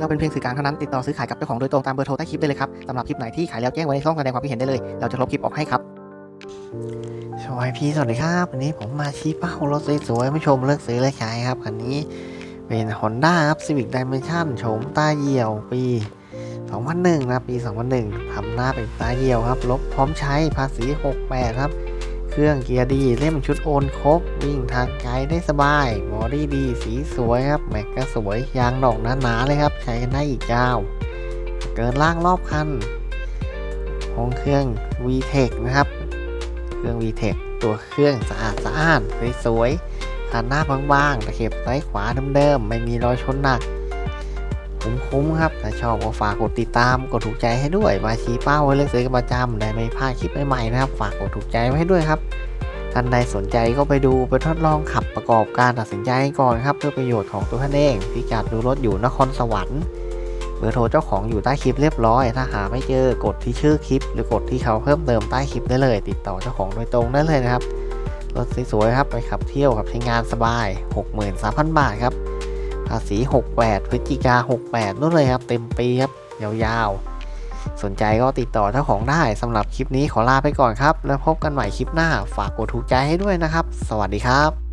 เราเป็นเพียงสื่อกลางเท่านั้นติดต่อซื้อขายกับเจ้าของโดยตรงตามเบอร์โทรใต้คลิปได้เลยครับสำหรับคลิปไหนที่ขายแล้วแจ้งไว้ในช่องแสดงความคิดเห็นได้เลย เราจะลบคลิปออกให้ครับสวัสดีสวัสดีครับวันนี้ผมมาชี้เป้ารถสวยๆไม่ชมเลือกซื้อเลือกขายครับคันนี้เป็น Honda ครับ Civic Dimension โฉมตาเหี่ยวปี 2001 นะ ปี 2001ทำหน้าเป็นตาเหี่ยวครับ ลบพร้อมใช้ภาษี 68 ครับ เครื่องเกียร์ดีเล่มชุดโอนครบ วิ่งทางไกลได้สบายบอดี้ดีสีสวยครับแม็กก็สวยยางดอกหนาๆเลยครับ ใช้ได้อีกยาว เกินล่างรอบคันห้องเครื่อง VTEC นะครับ เครื่อง VTEC ตัวเครื่องสะอาดสะอ้านสวยๆคันหน้าบางๆตะเข็บซ้ายขวาเดิมๆไม่มีรอยชนหนัก คุ้มๆครับถ้าชอบก็ฝากกดติดตามกดถูกใจให้ด้วยมาชี้เป้าไว้เลือกซื้อกันประจำได้ไม่พลาดคลิปใหม่ๆนะครับฝากกดถูกใจไว้ให้ด้วยครับท่านใดสนใจก็ไปดูไปทดลองขับประกอบการตัดสินใจให้ก่อนครับเพื่อประโยชน์ของตัวท่านเองพิกัดดูรถอยู่นครสวรรค์เบอร์โทรเจ้าของอยู่ใต้คลิปเรียบร้อย ถ้าหาไม่เจอกดที่ชื่อคลิป หรือกดที่เขาเพิ่มเติมใต้คลิปได้เลย ติดต่อเจ้าของโดยตรงได้เลยนะครับรถสวยๆครับไปขับเที่ยวขับใช้งานสบาย 63,000 บาทครับ ภาษี 68 พฤศจิกา 68นู่นเลยครับ เต็มปีครับ ยาวๆ สนใจก็ติดต่อเจ้าของได้สำหรับคลิปนี้ขอลาไปก่อนครับ แล้วพบกันใหม่คลิปหน้าฝากกดถูกใจให้ด้วยนะครับ สวัสดีครับ